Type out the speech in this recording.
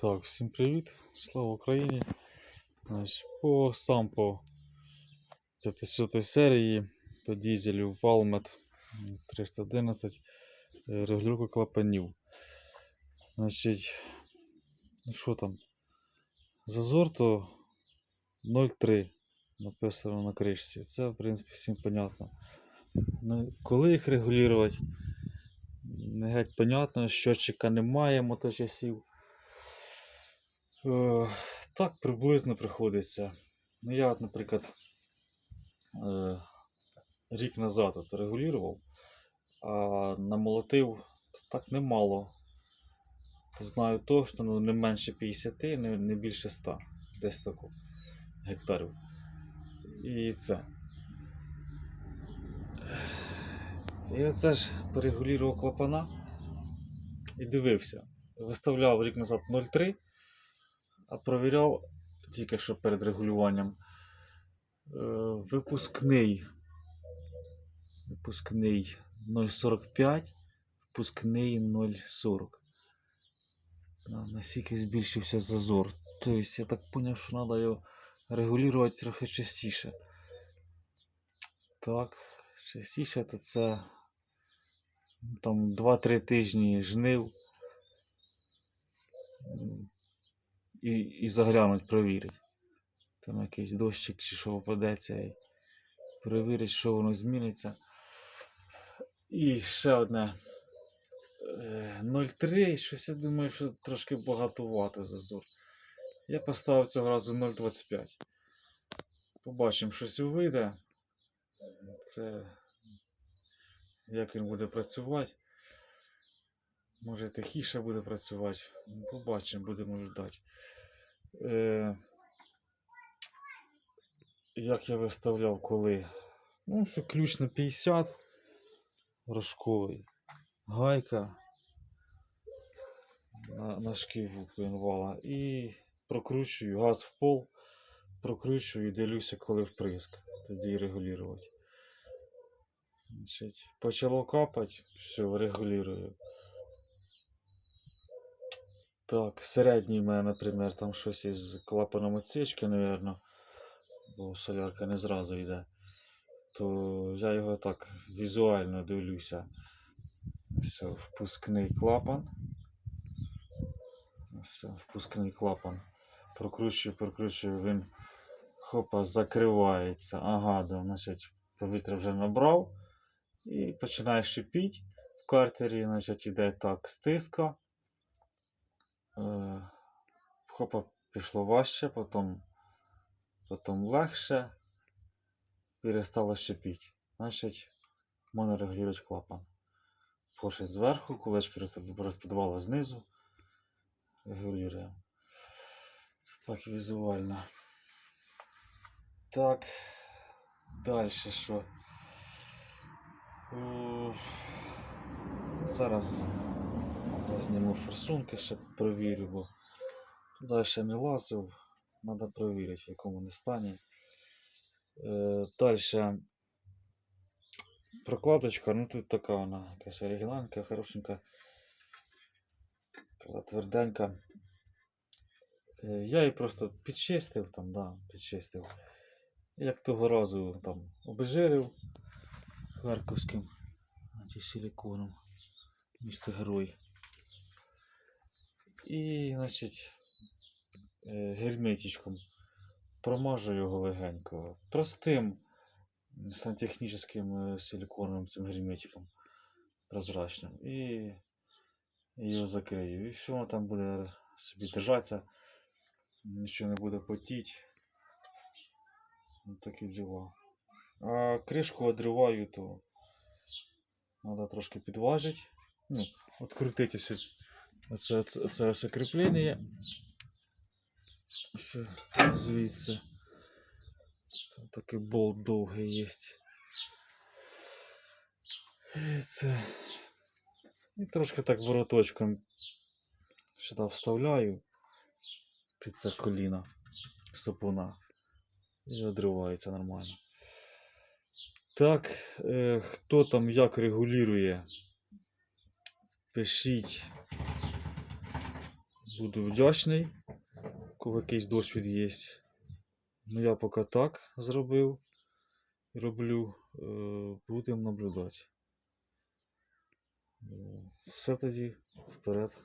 Так, всім привіт, слава Україні. Значить, по сам по 500 серії по дізелю Valmet 311 е, регулювання клапанів. Значить, ну що там? Зазор то 0,3 написано на кришці. Це, в принципі, всім понятно. Ну, коли їх регулювати? Не геть понятно, щотчика немає моточасів. Е, Так приблизно приходиться. Ну, я, от, наприклад, е, рік назад от регулював, а намолотив так немало. Знаю точно, ну, не менше 50, не, не більше 100 десь тако гектарів. І це. І оце ж перегулював клапана і дивився. Виставляв рік назад 0,3, а провіряв тільки що перед регулюванням. Е, випускний. Випускний 0,45, випускний 0,40. На- Наскільки збільшився зазор. Тобто я так зрозумів, що треба його регулювати трохи частіше. Так, частіше то це там 2-3 тижні жнив. І, і заглянуть, провірить. Там якийсь дощик чи що попадеться. І перевірить, що воно зміниться. І ще одне. Е, 0,3, щось я думаю, що трошки багатувато зазор. Я поставив цього разу 0,25. Побачимо, що вийде. Це як він буде працювати. Може тихіше буде працювати. Ну, Побачимо, будемо ждати. Е, як я виставляв коли? Ну, що ключ на 50 рожковий. Гайка на, на шківу пінвала. І прокручую газ в пол, прокручую і дивлюся, коли вприск. Тоді регулювати. Значить, почало капати, все, регулюю. Так, середній в мене, наприклад, там щось із клапаном отсічки, мабуть, бо солярка не зразу йде. То я його так візуально дивлюся. Все, впускний клапан. Все, впускний клапан. Прокручую, прокручую, він хопа, закривається. Ага, да, значить, повітря вже набрав. І починає шипіти в картері, значить, іде так стиска. Е, хопа, пішло важче, потім, потім легше. Перестало шипіти. Значить, можна регулювати клапан. Поршень зверху, кулечки розпід- розпідвала знизу. Регулюємо. Це так візуально. Так. Далі що? О, Зараз зніму форсунки, ще провірю, бо туди ще не лазив. Треба провірити, в якому вони стані. Е, Далі прокладочка, ну тут така вона якась оригінальна, хорошенька. Тверденька. Е, Я її просто підчистив там, да, підчистив. Як того разу там обезжирив харківським антисиліконом. Місто Герой. І, значить, е, герметичком промажу його легенько. Простим сантехнічним е, силіконовим цим герметиком прозрачним. І його закрию. І все воно там буде собі держатися. Нічого не буде потіти. Такі діла. А кришку одриваю, то треба трошки підважити. Ну, открутити ось оце, оце, оце ось кріплення. Все, звідси. Там такий болт довгий є. І це. І трошки так вороточком сюди вставляю під це коліно сапуна. І одривається нормально. Так, е, хто там як регулює, пишіть. Буду вдячний, коли якийсь досвід є. Ну, я поки так зробив і роблю. Е, Будемо наблюдати. Все тоді вперед.